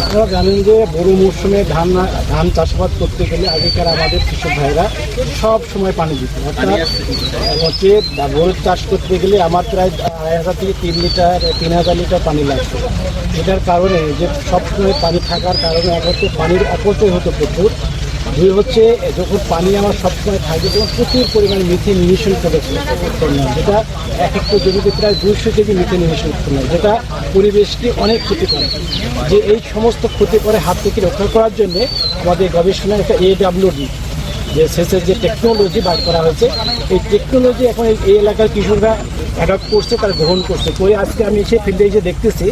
আপনারা জানেন যে বড় মৌসুমে ধান ধান চাষাবাদ করতে গেলে আগেকার আমাদের কৃষক ভাইরা সব সময় পানি দিত। অর্থাৎ হচ্ছে বোরের চাষ করতে গেলে আমার প্রায় আড়াই হাজার থেকে তিন লিটার তিন হাজার লিটার পানি লাগতো। এটার কারণে যে সবসময় পানি থাকার কারণে এক হচ্ছে পানির অপচয় হতো প্রচুর। দুই হচ্ছে যখন পানি আমার সবসময় থাকে, তখন প্রচুর পরিমাণে মিথেন ইমিশন করেছে উৎপন্ন যেটা এক একটা জমিতে প্রায় দুশো কেজি মিথেন ইমিশন উৎপন্ন যেটা পরিবেশকে অনেক ক্ষতি করে। যে এই সমস্ত ক্ষতি করে হাত থেকে রক্ষা করার জন্য আমাদের গবেষণায় একটা এডাব্লিউডি যে সেচের যে টেকনোলজি বার করা হয়েছে, এই টেকনোলজি এখন এই এই এলাকার কৃষকরা অ্যাডপ্ট করছে, তারা গ্রহণ করছে। করে আজকে আমি এসে ফিল্ডে এসে দেখতেছি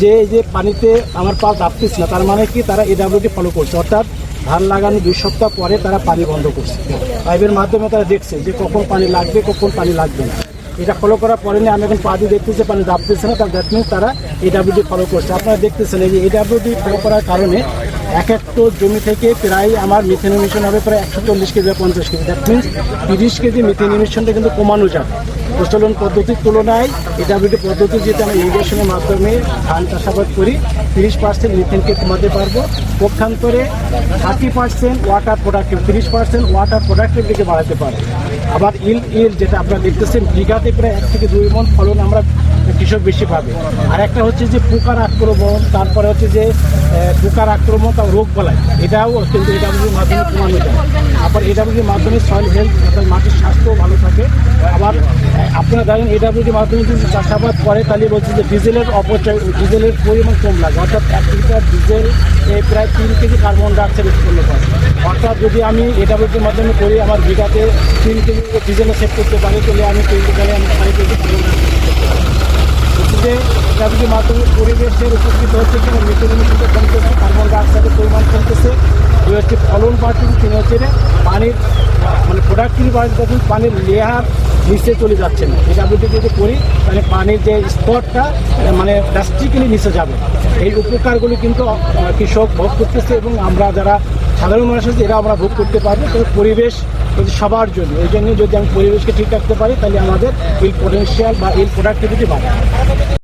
যে এই যে পানিতে আমার পা দাপতেছে না, তার মানে কি তারা এডাব্লিউডি ফলো করছে। অর্থাৎ ধান লাগানো দুই সপ্তাহ পরে তারা পানি বন্ধ করছে। পাইপের মাধ্যমে তারা দেখছে যে কখন পানি লাগবে, কখন পানি লাগবে না। এটা ফলো করার পরে আমি এখন পা দিয়ে দেখতেছি, পানি দাপতেছে না, তার দ্যাট মিনস তারা এডাব্লিউডি ফলো করছে। আপনারা দেখতেছেন এই যে এডাব্লিউডি ফলো করার কারণে এক একটা জমি থেকে প্রায় আমার মিথেন ইমিশন হবে প্রায় একশো চল্লিশ কেজি বা পঞ্চাশ কেজি। দ্যাট মিনস তিরিশ কেজি মিথেন ইমিশনটা কিন্তু কমানো যাবে। প্রচলন পদ্ধতির তুলনায় এটা এডাব্লিউডি পদ্ধতি যেটা আমরা ইরিগেশনের মাধ্যমে ধান চাষাবাদ করি, তিরিশ পার্সেন্ট মিথেনকে কমাতে পারব। পক্ষান্তরে থার্টি পার্সেন্ট ওয়াটার প্রোডাক্টিভ তিরিশ পার্সেন্ট ওয়াটার প্রোডাক্টিভিটিকে বাড়াতে পারব। আবার ইল ইল যেটা আপনারা দেখতেছেন, বিঘাতে প্রায় এক থেকে দুই মন ফলন আমরা কৃষক বেশি পাবে। আর একটা হচ্ছে যে পোকার আক্রমণ, তারপরে হচ্ছে যে পোকার আক্রমণ তার রোগ বলায় এটাও কিন্তু এডাব্লিউর মাধ্যমে কমানো যায়। আবার এডাব্লিউর মাধ্যমে সয়েল হেলথ অর্থাৎ মাটির স্বাস্থ্যও ভালো থাকে আবার আহ, আপনারা জানেন এডাব্লিউর মাধ্যমে যদি চাষাবাদ করে, তাহলে বলছে যে ডিজেলের অপচয়, ডিজেলের পরিমাণ কম লাগে। অর্থাৎ এক লিটার ডিজেল প্রায় তিন কেজি কার্বন ডাইঅক্সাইড উৎপন্ন করে। অর্থাৎ যদি আমি এডাব্লিউর মাধ্যমে করি, আমার বিঘাতে তিন কেজি ডিজেলে সেভ করতে পারি, তাহলে আমি তিন তাহলে আমি সাড়ে কেজি কার্বন যে এটার মাধ্যমে পরিবেশের উপকৃত হচ্ছে কিনা মেটেরিয়াল কমতেছে, কার্বন ডাইঅক্সাইডের পরিমাণ কমতেছে। দুই হচ্ছে ফলন বাড়তেছে তিন হচ্ছে পানির মানে প্রোডাক্টিভ বাড়তে তখন পানির লেয়ার নিচে চলে যাচ্ছে না। এটা যদি যদি করি তাহলে পানির যে স্তরটা মানে ড্রাস্টিক্যালি নিচে যাবে। এই উপকারগুলি কিন্তু কৃষক ভোগ করতেছে এবং আমরা যারা সাধারণ মানুষ আছে এরা আমরা ভোগ করতে পারব। তবে পরিবেশ সবার জন্য, এই জন্য যদি আমি পরিবেশকে ঠিক রাখতে পারি, তাহলে আমাদের এই পটেনশিয়াল বা এই প্রোডাক্টিভিটি বাড়ে